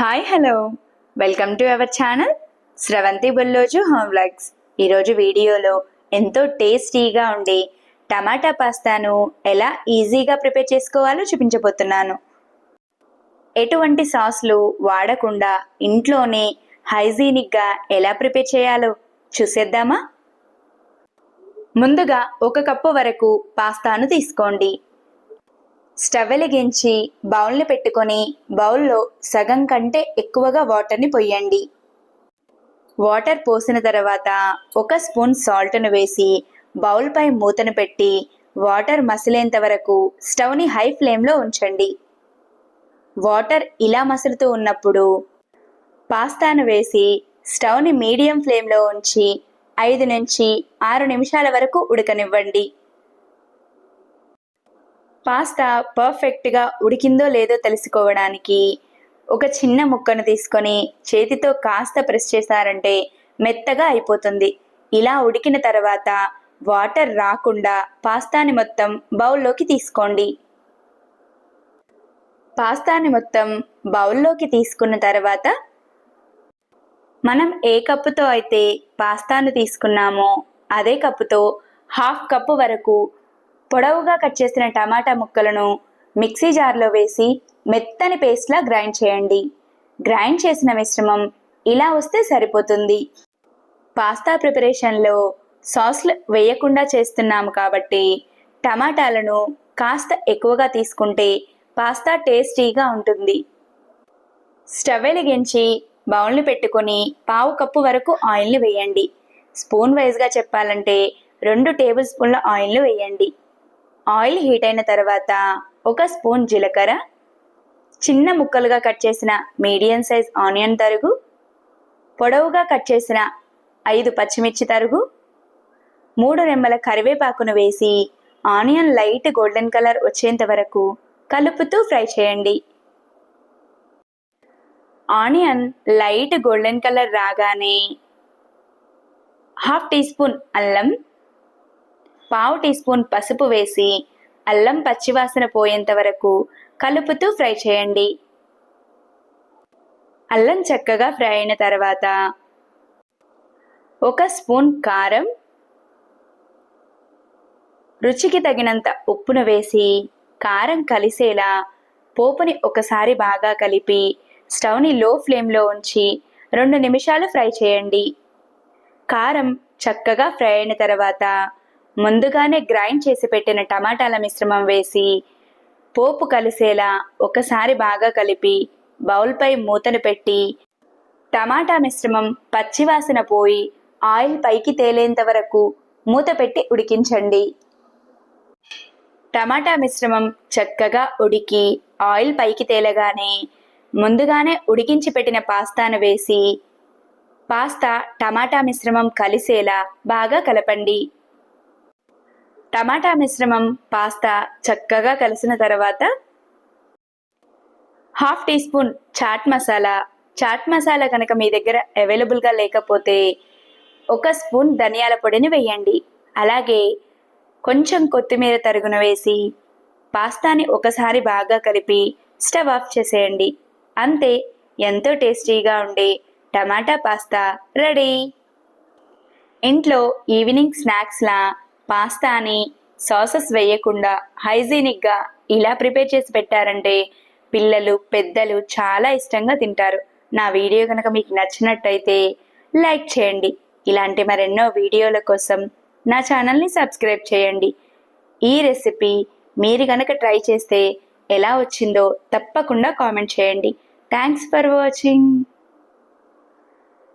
Hi hello welcome to our channel Sravanthi Bullozu home vlogs ఈరోజు వీడియోలో ఎంతో టేస్టీగా ఉండే టమాటా పాస్తాను ఎలా ఈజీగా ప్రిపేర్ చేసుకోవాలో చూపించబోతున్నాను. ఎటువంటి సాస్లు వాడకుండా ఇంట్లోనే హైజీనిక్గా ఎలా ప్రిపేర్ చేయాలో చూసేద్దామా? ముందుగా ఒక కప్పు వరకు పాస్తాను తీసుకోండి. స్టవ్ వెలిగించి బౌల్ని పెట్టుకొని బౌల్లో సగం కంటే ఎక్కువగా వాటర్ని పొయ్యండి. వాటర్ పోసిన తర్వాత ఒక స్పూన్ సాల్ట్ను వేసి బౌల్పై మూతను పెట్టి వాటర్ మసిలేంత వరకు స్టవ్ని హై ఫ్లేమ్లో ఉంచండి. వాటర్ ఇలా మసులుతూ ఉన్నప్పుడు పాస్తాను వేసి స్టవ్ని మీడియం ఫ్లేమ్లో ఉంచి ఐదు నుంచి ఆరు నిమిషాల వరకు ఉడకనివ్వండి. పాస్తా పర్ఫెక్ట్గా ఉడికిందో లేదో తెలుసుకోవడానికి ఒక చిన్న ముక్కను తీసుకొని చేతితో కాస్త ప్రెస్ చేశారంటే మెత్తగా అయిపోతుంది. ఇలా ఉడికిన తర్వాత వాటర్ రాకుండా పాస్తాని మొత్తం బౌల్లోకి తీసుకోండి. పాస్తాని మొత్తం బౌల్లోకి తీసుకున్న తర్వాత మనం ఏ కప్పుతో అయితే పాస్తాను తీసుకున్నామో అదే కప్పుతో హాఫ్ కప్పు వరకు పొడవుగా కట్ చేసిన టమాటా ముక్కలను మిక్సీ జార్లో వేసి మెత్తని పేస్ట్లా గ్రైండ్ చేయండి. గ్రైండ్ చేసిన మిశ్రమం ఇలా వస్తే సరిపోతుంది. పాస్తా ప్రిపరేషన్లో సాస్లు వేయకుండా చేస్తున్నాము కాబట్టి టమాటాలను కాస్త ఎక్కువగా తీసుకుంటే పాస్తా టేస్టీగా ఉంటుంది. స్టవ్ వెలిగించి బౌల్ని పెట్టుకొని పావు కప్పు వరకు ఆయిల్ని వేయండి. స్పూన్ వైజ్గా చెప్పాలంటే రెండు టేబుల్ స్పూన్ల ఆయిల్ని వేయండి. ఆయిల్ హీట్ అయిన తర్వాత ఒక స్పూన్ జీలకర్ర చిన్న ముక్కలుగా కట్ చేసిన మీడియం సైజ్ ఆనియన్ తరుగు పొడవుగా కట్ చేసిన ఐదు పచ్చిమిర్చి తరుగు మూడు రెమ్మల కరివేపాకును వేసి ఆనియన్ లైట్ గోల్డెన్ కలర్ వచ్చేంత వరకు కలుపుతూ ఫ్రై చేయండి. ఆనియన్ లైట్ గోల్డెన్ కలర్ రాగానే హాఫ్ టీ స్పూన్ అల్లం పావు టీ స్పూన్ పసుపు వేసి అల్లం పచ్చివాసన పోయేంత వరకు కలుపుతూ ఫ్రై చేయండి. అల్లం చక్కగా ఫ్రై అయిన తర్వాత ఒక స్పూన్ కారం రుచికి తగినంత ఉప్పును వేసి కారం కలిసేలా పోపుని ఒకసారి బాగా కలిపి స్టవ్ని లో ఫ్లేమ్లో ఉంచి రెండు నిమిషాలు ఫ్రై చేయండి. కారం చక్కగా ఫ్రై అయిన తర్వాత ముందుగానే గ్రైండ్ చేసి పెట్టిన టమాటాల మిశ్రమం వేసి పోపు కలిసేలా ఒకసారి బాగా కలిపి బౌల్పై మూతను పెట్టి టమాటా మిశ్రమం పచ్చివాసన పోయి ఆయిల్ పైకి తేలేంత వరకు మూత పెట్టి ఉడికించండి. టమాటా మిశ్రమం చక్కగా ఉడికి ఆయిల్ పైకి తేలగానే ముందుగానే ఉడికించి పెట్టిన పాస్తాను వేసి పాస్తా టమాటా మిశ్రమం కలిసేలా బాగా కలపండి. టమాటా మిశ్రమం పాస్తా చక్కగా కలిసిన తర్వాత half teaspoon chaat masala. Chaat masala కనుక మీ దగ్గర అవైలబుల్గా లేకపోతే ఒక స్పూన్ ధనియాల పొడిని వేయండి. అలాగే కొంచెం కొత్తిమీర తరుగున వేసి పాస్తాని ఒకసారి బాగా కలిపి స్టవ్ ఆఫ్ చేసేయండి. అంతే ఎంతో టేస్టీగా ఉండే టమాటా పాస్తా రెడీ. ఇంట్లో ఈవినింగ్ స్నాక్స్లా పాస్తాని సాసెస్ వేయకుండా హైజీనిక్గా ఇలా ప్రిపేర్ చేసి పెట్టారంటే పిల్లలు పెద్దలు చాలా ఇష్టంగా తింటారు. నా వీడియో కనుక మీకు నచ్చినట్టయితే లైక్ చేయండి. ఇలాంటి మరెన్నో వీడియోల కోసం నా ఛానల్ని సబ్స్క్రైబ్ చేయండి. ఈ రెసిపీ మీరు కనుక ట్రై చేస్తే ఎలా వచ్చిందో తప్పకుండా కామెంట్ చేయండి. Thanks for watching.